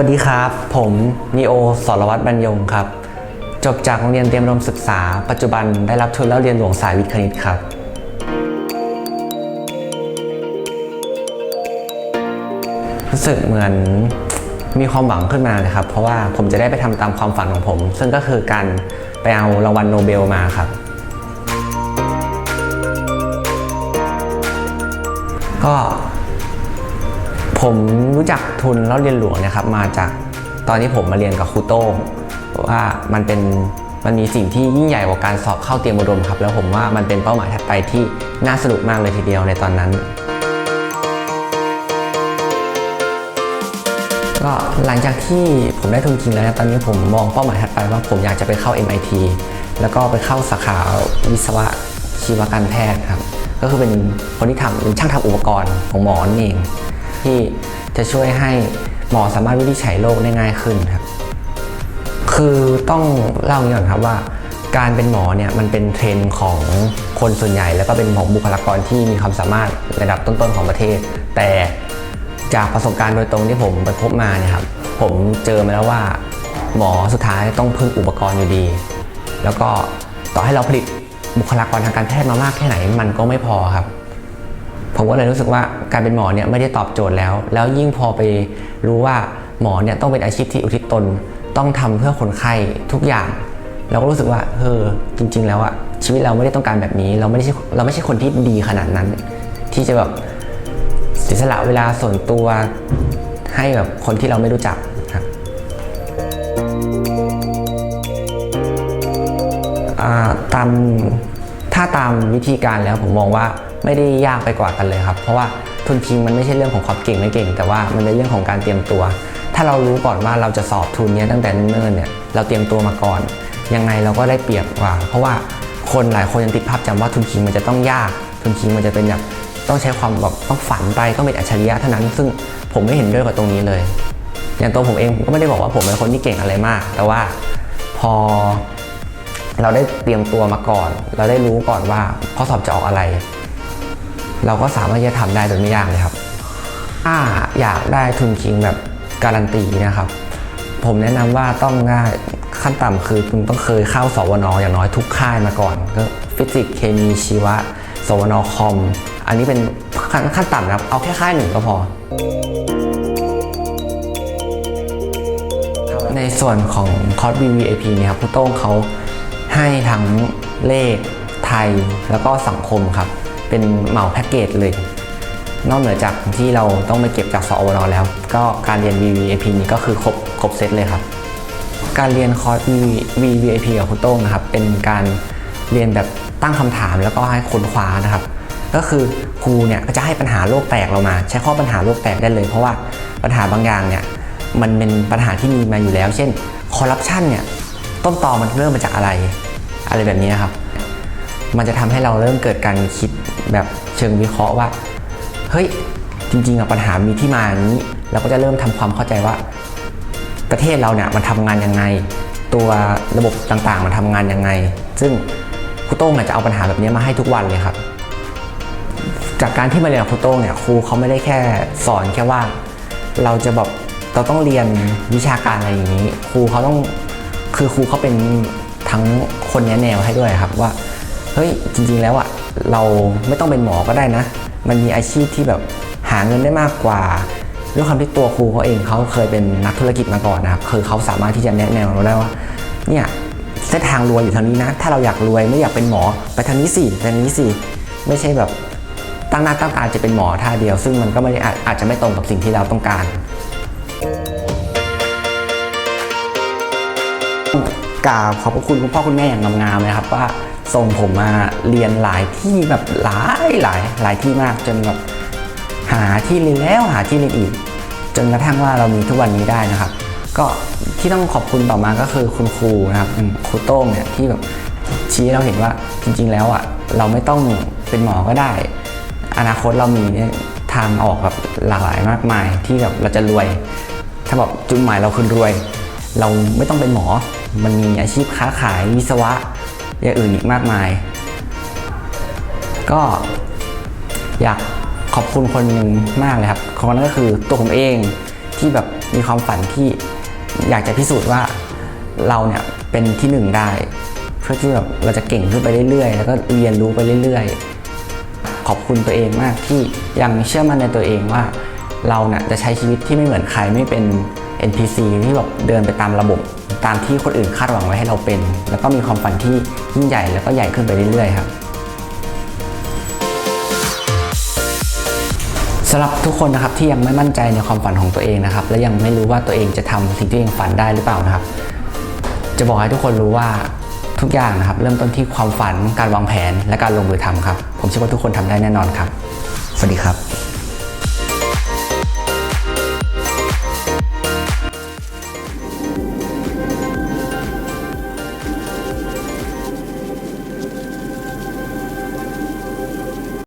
วัสดีครับ ผมนีโอสรวัตรบรรยงครับ จบจากโรงเรียนเตรียมอุดมศึกษา ปัจจุบันได้รับทุนแล้วเรียนหลวงสายวิทย์คณิตครับ รู้สึกเหมือนมีความหวังขึ้นมาเลยครับ เพราะว่าผมจะได้ไปทำตามความฝันของผม ซึ่งก็คือการไปเอารางวัลโนเบลมาครับ ก็ ผมรู้จักทุนแล้วเรียนหลวงนะครับมาจากตอนที่ผมมาเรียนกับครูโต้งว่ามันเป็นมันมีสิ่งที่ยิ่งใหญ่กว่าการสอบเข้าเตรียมอุดมครับ แล้วผมว่ามันเป็นเป้าหมายถัดไปที่น่าสนุกมากเลยทีเดียวในตอนนั้น ก็หลังจากที่ผมได้ทุนจริงแล้วตอนนี้ผมมองเป้าหมายถัดไปว่าผมอยากจะไปเข้า MIT แล้วก็ไปเข้าสาขาวิศวะชีวการแพทย์ครับก็คือเป็นคนที่ทำเป็นช่างทำอุปกรณ์ของหมอนั่นเอง ที่จะช่วยให้หมอสามารถวินิจฉัยโรคได้ง่ายขึ้นครับ คือต้องเล่าอย่างนี้ก่อนครับว่าการเป็นหมอเนี่ยมันเป็นเทรนด์ของคนส่วนใหญ่ แล้วก็เป็นหมอบุคลากรที่มีความสามารถระดับต้นๆของประเทศ แต่จากประสบการณ์โดยตรงที่ผมไปพบมาเนี่ยครับผมเจอมาแล้วว่า หมอสุดท้ายต้องพึ่งอุปกรณ์อยู่ดี แล้วก็ต่อให้เราผลิตบุคลากรทางการแพทย์มามากแค่ไหน มันก็ไม่พอครับ ผมก็เลยรู้สึกว่าการเป็นหมอเนี่ยไม่ได้ตอบโจทย์แล้ว แล้วยิ่งพอไปรู้ว่าหมอเนี่ยต้องเป็นอาชีพที่อุทิศตน ต้องทำเพื่อคนไข้ทุกอย่าง เราก็รู้สึกว่าเออจริง ๆ แล้วอะชีวิตเราไม่ได้ต้องการแบบนี้ เราไม่ได้ใช่เราไม่ใช่คนที่ดีขนาดนั้น ที่จะแบบเสียสละเวลาส่วนตัวให้แบบคนที่เราไม่รู้จักครับตามถ้าตามวิธีการแล้วผมมองว่า ไม่ได้ยากไปกว่ากันเลยครับ เพราะว่าทุนจริงมันไม่ใช่เรื่องของความเก่งไม่เก่ง แต่ว่ามันเป็นเรื่องของการเตรียมตัว ถ้าเรารู้ก่อนว่าเราจะสอบทุนนี้ตั้งแต่เนิ่นๆเนี่ยเราเตรียมตัวมาก่อน ยังไงเราก็ได้เปรียบกว่า เพราะว่าคนหลายคนยังติดภาพจำว่าทุนจริงมันจะต้องยาก ทุนจริงมันจะเป็นแบบต้องใช้ความแบบต้องฝันไปต้องเป็นอัจฉริยะเท่านั้น ซึ่งผมไม่เห็นด้วยกับตรงนี้เลย อย่างตัวผมเองก็ไม่ได้บอกว่าผมเป็นคนที่เก่งอะไรมาก แต่ว่าพอเราได้เตรียมตัวมาก่อน เราได้รู้ก่อนว่าข้อสอบจะออกอะไร เราก็สามารถจะทำได้โดยไม่ยากเลยครับ ถ้าอยากได้ทุนจริงแบบการันตีนะครับ ผมแนะนำว่าต้องได้ขั้นต่ำคือคุณต้องเคยเข้าสวนออย่างน้อยทุกค่ายมาก่อน ก็ฟิสิกส์เคมีชีวะ สวนอคอม อันนี้เป็นขั้นขั้นต่ำนะครับ เอาแค่ค่ายหนึ่งก็พอ ในส่วนของคอร์ส VVIP เนี่ยครับผู้โต้งเขาให้ทั้งเลขไทยแล้วก็สังคมครับ เป็นเหมาแพ็กเกจเลย นอกเหนือจากที่เราต้องไปเก็บจากสอวนแล้ว ก็การเรียน VVIP นี้ก็คือครบครบเซตเลยครับ การเรียนคอร์ส VVIP กับคุณโต้งนะครับ เป็นการเรียนแบบตั้งคำถามแล้วก็ให้ค้นคว้านะครับ ก็คือครูเนี่ยก็จะให้ปัญหาโลกแตกเรามา ใช้ข้อปัญหาโลกแตกได้เลย เพราะว่าปัญหาบางอย่างเนี่ยมันเป็นปัญหาที่มีมาอยู่แล้ว เช่นคอร์รัปชันเนี่ยต้นตอมันเริ่มมาจากอะไร อะไรแบบนี้นะครับ มันจะทำให้เราเริ่มเกิดการคิดแบบเชิงวิเคราะห์ว่า เฮ้ย จริงๆอะปัญหามีที่มาอย่างนี้ เราก็จะเริ่มทำความเข้าใจว่า ประเทศเราเนี่ยมันทำงานยังไง ตัวระบบต่างๆ มันทำงานยังไง ซึ่งครูโต้งเนี่ยจะเอาปัญหาแบบนี้มาให้ทุกวันเลยครับ จากการที่มาเรียนกับครูโต้งเนี่ยครูเขาไม่ได้แค่สอนแค่ว่า เราจะแบบเราต้องเรียนวิชาการอะไรอย่างนี้ ครูเขาต้องคือครูเขาเป็นทั้งคนแนะแนวให้ด้วยครับว่า เฮ้ยจริง ๆ แล้วอะเราไม่ต้องเป็นหมอก็ได้นะ มันมีอาชีพที่แบบหาเงินได้มากกว่าด้วยความที่ตัวครูเขาเองเขาเคยเป็นนักธุรกิจมาก่อนนะครับคือเขาสามารถที่จะแนะแนวเราได้ว่าเนี่ยเส้นทางรวยอยู่ทางนี้นะ ถ้าเราอยากรวยไม่อยากเป็นหมอไปทางนี้สิทางนี้สิไม่ใช่แบบตั้งหน้าตั้งตาจะเป็นหมอท่าเดียว ซึ่งมันก็ไม่ได้อาจจะไม่ตรงกับสิ่งที่เราต้องการกราบขอบพระคุณคุณพ่อคุณแม่อย่างงามๆเลยครับว่า ส่งผมมาเรียนหลายที่แบบหลายหลายหลายที่มากจนแบบหาที่เรียนแล้วหาที่เรียนอีก จนกระทั่งว่าเรามีทุกวันนี้ได้นะครับ ก็ที่ต้องขอบคุณต่อมาก็คือคุณครูนะครับครูโต้งเนี่ยที่แบบชี้ให้เราเห็นว่าจริง ๆ แล้วอะเราไม่ต้องเป็นหมอก็ได้ อนาคตเรามีทางออกแบบหลากหลายมากมายที่แบบเราจะรวย ถ้าแบบจุดหมายเราคือรวย เราไม่ต้องเป็นหมอ มันมีอาชีพค้าขายวิศวะ อย่างอื่นอีกมากมาย ก็อยากขอบคุณคนหนึ่งมากเลยครับคนนั้นก็คือตัวผมเองที่แบบมีความฝันที่อยากจะพิสูจน์ว่าเราเนี่ยเป็นที่หนึ่งได้ เพื่อที่แบบเราจะเก่งขึ้นไปเรื่อยๆ แล้วก็เรียนรู้ไปเรื่อยๆ ขอบคุณตัวเองมากที่ยังเชื่อมั่นในตัวเองว่า เราเนี่ยจะใช้ชีวิตที่ไม่เหมือนใครไม่เป็น NPC ที่แบบเดินไปตามระบบตามที่คนอื่นคาดหวังไว้ให้เราเป็น แล้วก็มีความฝันที่ยิ่งใหญ่แล้วก็ใหญ่ขึ้นไปเรื่อยๆครับสำหรับทุกคนนะครับที่ยังไม่มั่นใจในความฝันของตัวเองนะครับ และยังไม่รู้ว่าตัวเองจะทำสิ่งที่ตัวเองฝันได้หรือเปล่านะครับ จะบอกให้ทุกคนรู้ว่าทุกอย่างนะครับ เริ่มต้นที่ความฝันการวางแผนและการลงมือทำครับ ผมเชื่อว่าทุกคนทำได้แน่นอนครับ สวัสดีครับ